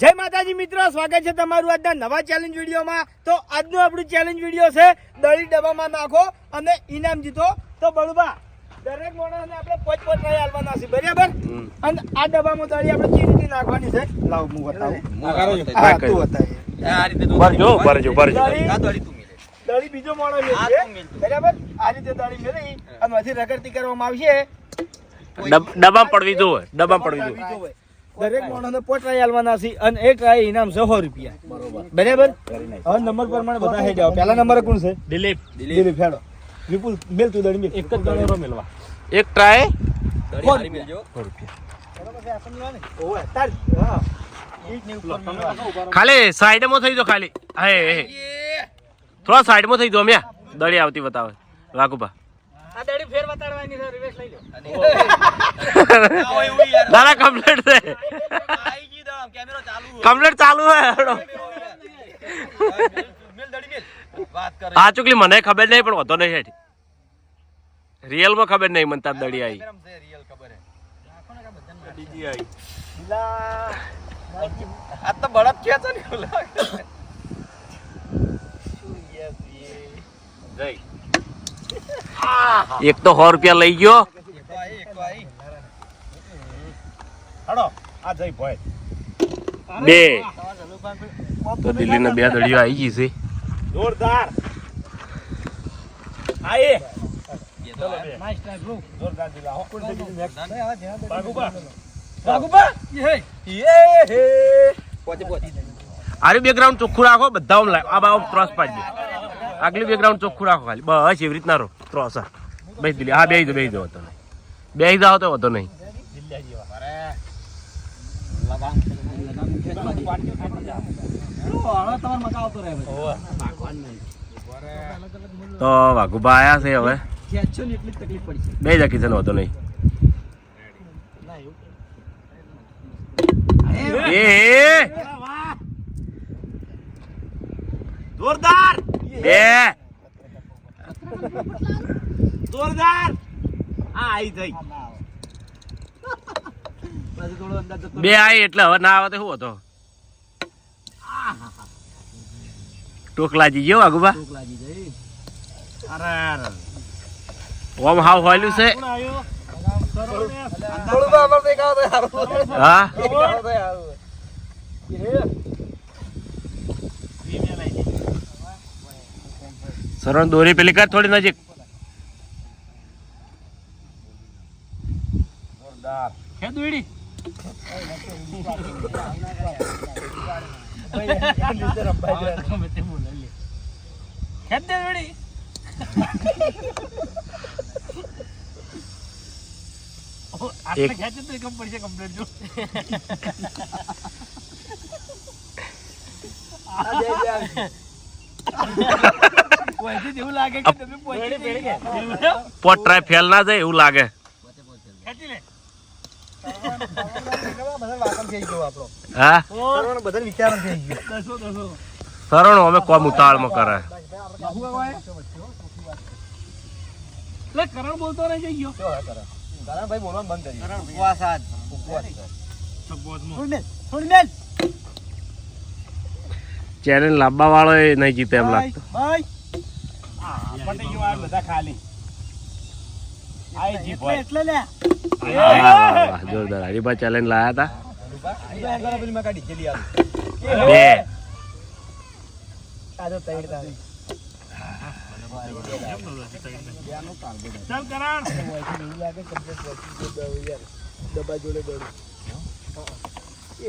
જય માતાજી મિત્રો સ્વાગત છે તમારું આજના નવા ચેલેન્જ વિડીયોમાં. તો આજનું આપણું ચેલેન્જ વીડિયો છે દળી ડબ્બામાં નાખો અને ઇનામ જીતો. તો બળવા દરેક માણસને આપણે પોચ પોચ નહીં હાલવાના છે બરાબર? અને આ ડબ્બામાં દળી આપણે કેવી રીતે નાખવાની છે? લાવ હું બતાવું. હા, તું બતાય. ભરજો ભરજો ભરજો. દળી દળી બીજો માણસ બરાબર? આ રીતે દળી મેળવી અને પછી રગડતી કરવામાં આવશે. ડબ- ડબ્બામાં પડવી જોવે ડબ્બામાં પડવી જોવે. દરેક માણસને પોચ ટ્રાય આલવાના છે અને એક ટ્રાય ઇનામ છે સો રૂપિયા. બરોબર. બરાબર? હવે નંબર પ્રમાણે બધા થઈ જાવ પહેલા નંબર કોણ છે? દિલીપ. દિલીપ. હેડો. વિપુલ મેલ તું દડી મેલ. એક જ દડેરો મેલવા. એક ટ્રાય ઓવે તાર. હા. ઈટ ને ઉપર મેલવા. ખાલી સાઈડમાં થઈ જો ખાલી. હે હે. થોડા સાઈડમાં થઈ જો અમે દડી આવતી બતાવે. વાઘુભા આ દડી ફેર વતાડવાની છે રિવેશ લઈ લો. દાદા કમ્પ્લીટ છે. કમ્પ્લીટ ચાલુ હે હેડો. આ ચુકલી મને ખબર નહીં પણ વધો નહીં હેઠી. રિયલમાં ખબર નહીં મને તાર દડી આવી. દિલા એક તો સો રૂપિયા લઈ ગયો. બે. તો દિલ્હીના બે દળીઓ આવી ગઈ છે. જોરદાર. આ એ નાઈસ ટ્રાય બ્રો જોરદાર દિલા હો કોણ છે બીજું next? બાગુબા બાગુબા યે હે. આરે બેકગ્રાઉન્ડ ચોખ્ખું રાખો બધા આમ આ બાવ ત્રોસ પાડી દે. આગલી બેકગ્રાઉન્ડ ચોખ્ખું રાખો ખાલી. બસ એવી રીતના રહો. ત્રોસ હશે બેસી દિલ્હી હા બેસી દો બેસી દો હતો નહીં. બેસી જાઓ તો હતો નહીં. તો વાઘુબા આયા છે હવે. બે જકી છે હતો નહીં. જોરદાર. બે. જોરદાર. આ આઈ જઈ. બે આઈ એટલે હવે ના આવે તો શું હતો? ટોકલાજી ગયો વાઘુબા અરે અરે. ઓમ હાવ હોયલું છે. હા? સરળ દોરી પેલી કર થોડી નજીક. કમ્પ્લીટ જો કોઈથી જેવું લાગે કે તમે પહોંચી ફેલ ના જાય એવું લાગે. ખેંચી લે. સરળ અમે કોમ ઉતાવળમાં કરે. લે કરણ બોલતો રહી જઈ ગયો. થોડી મેલ ચેલેન્જ લાવવા વાળો એ નહીં જીતે એમ લાગતો. ભાઈ. પટી ગયું આ બધા ખાલી આઈ જી ભાઈ એટલે લે વાહ, વાહ, વાહ, જોરદાર હરીભા ચેલેન્જ લાયા હતા બે આજો તૈડ તારી ચાલ કરણ ડબ્બા જોડે દોડી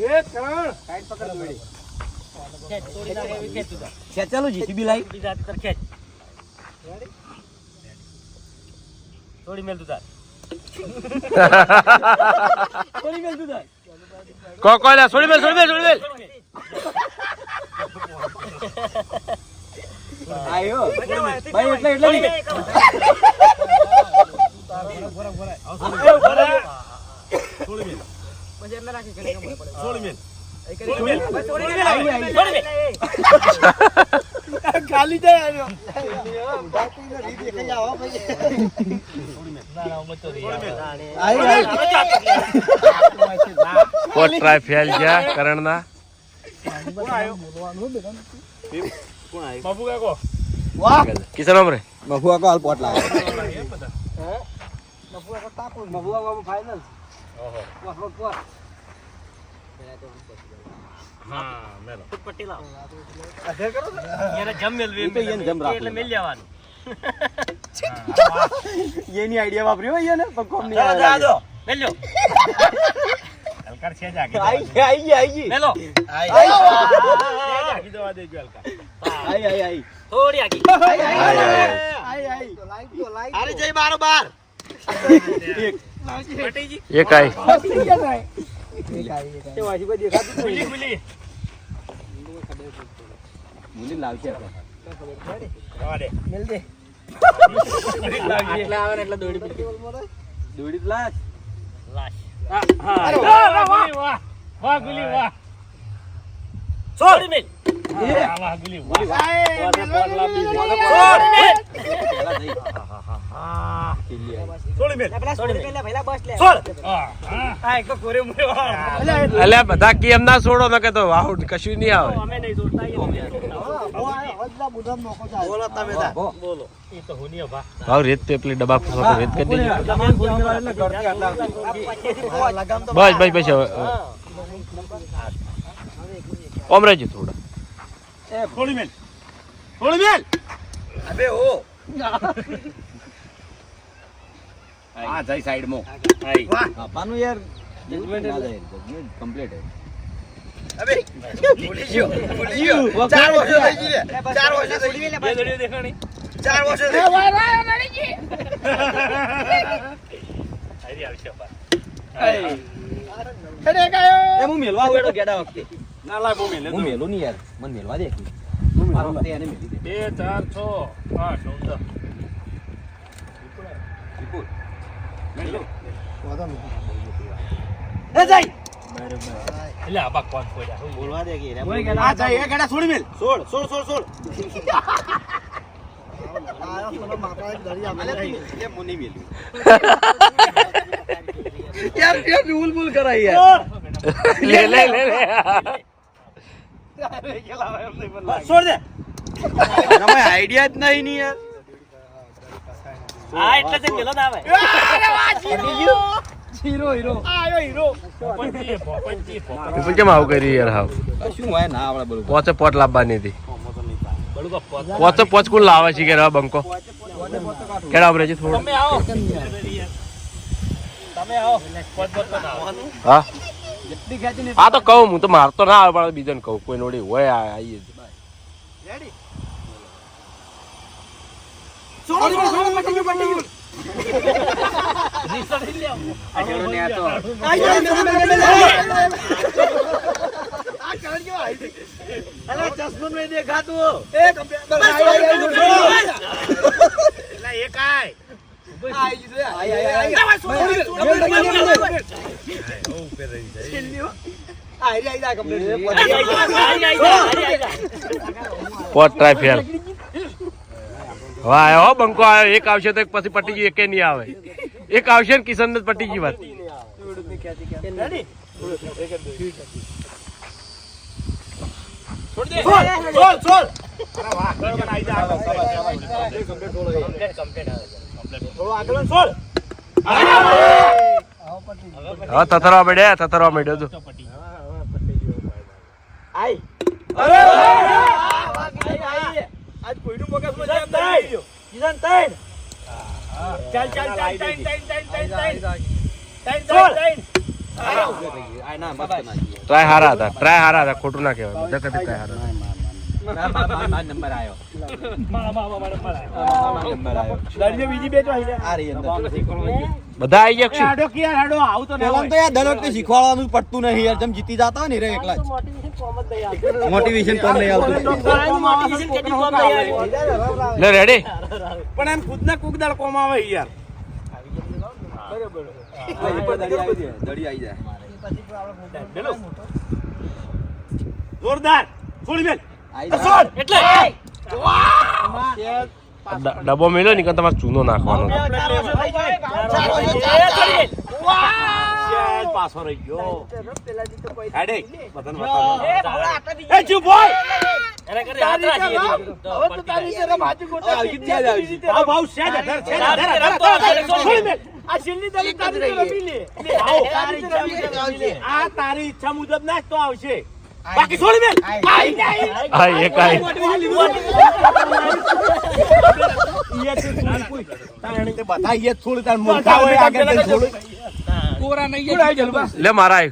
એ કરણ સાઈડ પકડ દોડી ખેંચાલો જીસીબી લાઈ બીજા તર ખેંચ થોડી મેલ દુધાર થોડી મેલ દુધાર કો છોડી મેલ છોડી મેલ છોડી મેલ. આયો. ભાઈ એટલે એટલે નહીં. ખાલી જાય કોટ ટ્રાય ફેલ ગયા કરણના. બાપુ કાકો વાહ. કિશન ઓમરે બાપુ કાકો હાલ પોટ લાગે. બાપુ કાકો તાપુ બાપુ કાકો ફાઇનલ ઓહો. વાહ વાહ હા મેલો એને જમ મેલવી એટલે મેલ એની આઈડિયા વાપર્યો એને મુલી લાવશે આપણે મિલ દે. આટલા આવે ને એટલે દોડી પીટી. દોડી લાશ. લાશ. હા વાહ વાહ વાહ ગુલી વાહ. છોડી. મિલ. વાહ ગુલી વાહ. છોડી મિલ. અલ્યા બધા કેમ તો કશું નહીં આવે. ડબ્બા રેત કરી દેજો બસ બસ બસ ઓમ થોડા. થોડી મેલ. થોડી મેલ. અબે ઓ હા જઈ સાઈડ મો પાનું યાર કમ્પ્લીટ અબે ભૂલી ગયો ભૂલી ગયો. ચાર વર્ષો થઈ ગયા ચાર વર્ષો થઈ ગયા દેખાણી. ચાર વર્ષો થઈ ગયા નડી ગઈ આઈ આવશે પા અરે કાયો એ હું મેલવા આવું ગેડા વખતે. ના લાય મેલે હું મેલું નહીં યાર. મને મેલવા દે હું મારો વખતે એને મેલી દે. 2 4 6 8 9 વિપુલ વિપુલ. એ જઈ. બોલવા દે કે આ જઈ એ ગાડા છોડી મેલ. છોડ છોડ છોડ છોડ નહીં યાર યાર ભૂલ ભૂલ કરાય યાર. લે લે લે લે છોડ દે. આઈડિયા જ નહીં પોચે પોટ લાવવાની હતી. પોચે. પોચ કુલ લાવે છે કેરા બંકો? કેડા ઓબરે છે થોડો. હા? આ તો કહું હું તો મારતો ના આવે પણ બીજાને કહું કોઈ નોડી હોય આવીએ રેડી ચશ્મા નહીં દેખાતું એ કાય પોટ ટ્રાય ફેર વાહ હો બંકો આવ્યો એક આવશે તો એક પછી પટ્ટીજી એકે નહીં આવે. એક આવશે ને કિશન પટ્ટીજી વાત. તથરવા મળ્યા તથરવા મળ્યો તું. આઈ. અરે આજ કોઈનું મગજમાં જાય તાઈ જીસન તાઈ ચાલ ચાલ ચાલ તાઈ તાઈ તાઈ તાઈ તાઈ તાઈ તાઈ ટ્રાય ખોટું ના કહેવાય. બધા આવી ગયા શીખવાડવાનું પડતું નહીં યાર. જીતી જતા ને રે એકલા જ. મોટિવેશન કોમ નહીં આવતું. લે રેડી પણ એમ ખુદ ના કોક દાળ કોમ આવે યાર. જોરદાર. ડબ્બો મેળો નહીં તમારે ચૂનો નાખવાનો? જાય પાછો રહી ગયો. હેડે એ એ ચૂપ. હવે તો તારી આવી ભાવ છે. જ છે. છોડી. આ છેલ્લી તારી રમી લે. આ ઈચ્છા મુજબ ના જ તો આવશે. બાકી છોડી દે. આઈ હા એક આય.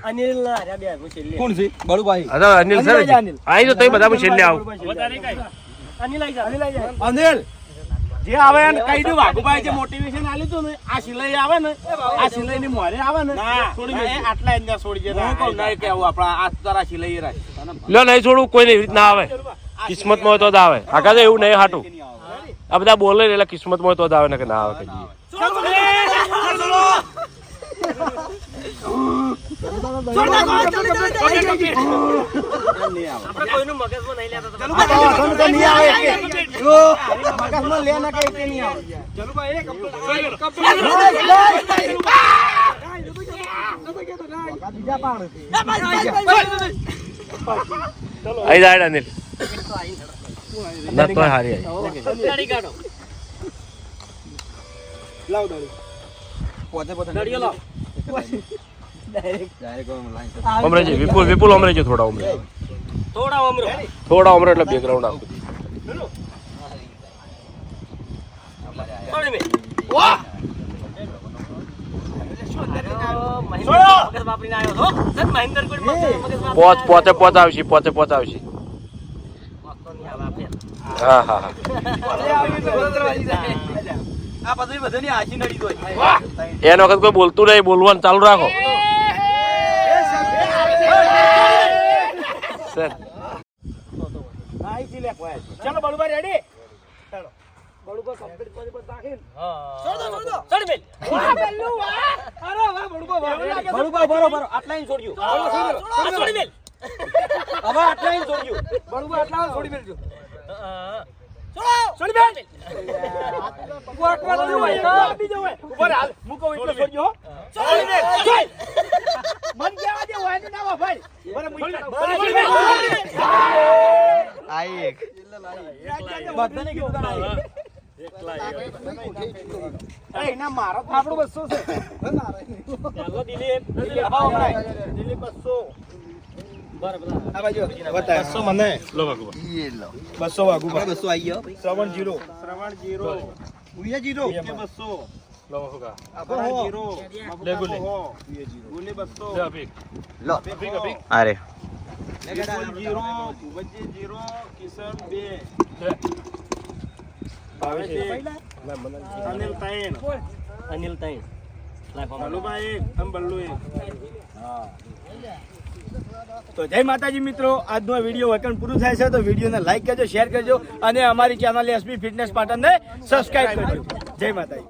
અનિલ અનિલ આઈ અનિલ. જે આવે ને કહી દઉં વાઘુભાઈ જે મોટિવેશન આલ્યું હતું ને આ સિલાઈ આવે ને આ સિલાઈ ની મોરે આવે ને છોડી દે આટલા અંદર છોડી દે હું કહું નહીં કેવું આપણા આ તારા સિલાઈ રાખ લો નહીં છોડું કોઈ એવી રીતના આવે. કિસ્મતમાં તો જ આવે. આખા એવું નહીં હાટું. આ બધા બોલે એટલે કિસ્મતમાં માં તો જ આવે ને કે ના આવે ના કઈ આવે. જાય અનિલ ના તો હારી આઈ પોતે પોતે ડાયરેક્ટ લાઈન અમરે છે વિપુલ વિપુલ અમરે છે થોડા ઉમરે થોડા ઉમરે એટલે બેકગ્રાઉન્ડ આખું પોચ પોતે પોચ આવશે પોતે પોચ આવશે. હા હા હા. એનો વખત કોઈ બોલતું નહીં બોલવાનું ચાલુ રાખો. સર ચાલો બળુભા રેડી ચાલો. બળુભા complete કરી બસ નાખીને. વાહ, પેલું વાહ. અરે વાહ, બળુભા, વાહ. આટલા ઇંચ છોડ્યું હવે આટલા છોડ્યું છોડી મેલજો. છોડી મેલ. ઊભો રાખવા દો, હોય, આપી દો, હોય. ઊભો રહે, હાલ. મૂકો એટલો છોડજો, હો. છોડી મેલ. છોડ. મન કહેવા દે, હોય ને ના હોય, ભાઈ. બરાબર, મૂકી દો. છોડી મેલ. આ એક બધાને કીધું તારે આ એક. એ, એના મારો બસો છે આભાર, દિલીપ બસો. બસો મને બસો વાગુ બસો આવી ગયો શ્રવણ અનિલ ત્રણ અનિલ તાઈ બલ્લુભાઈ બલ્લુ એક તો જય માતાજી મિત્રો, આજનો વીડિયો વચન પૂરું થાય છે તો વિડીયોને લાઈક કરજો શેર કરજો અને અમારી ચેનલ એસબી ફિટનેસ પાટણને સબસ્ક્રાઇબ કરજો. જય માતાજી.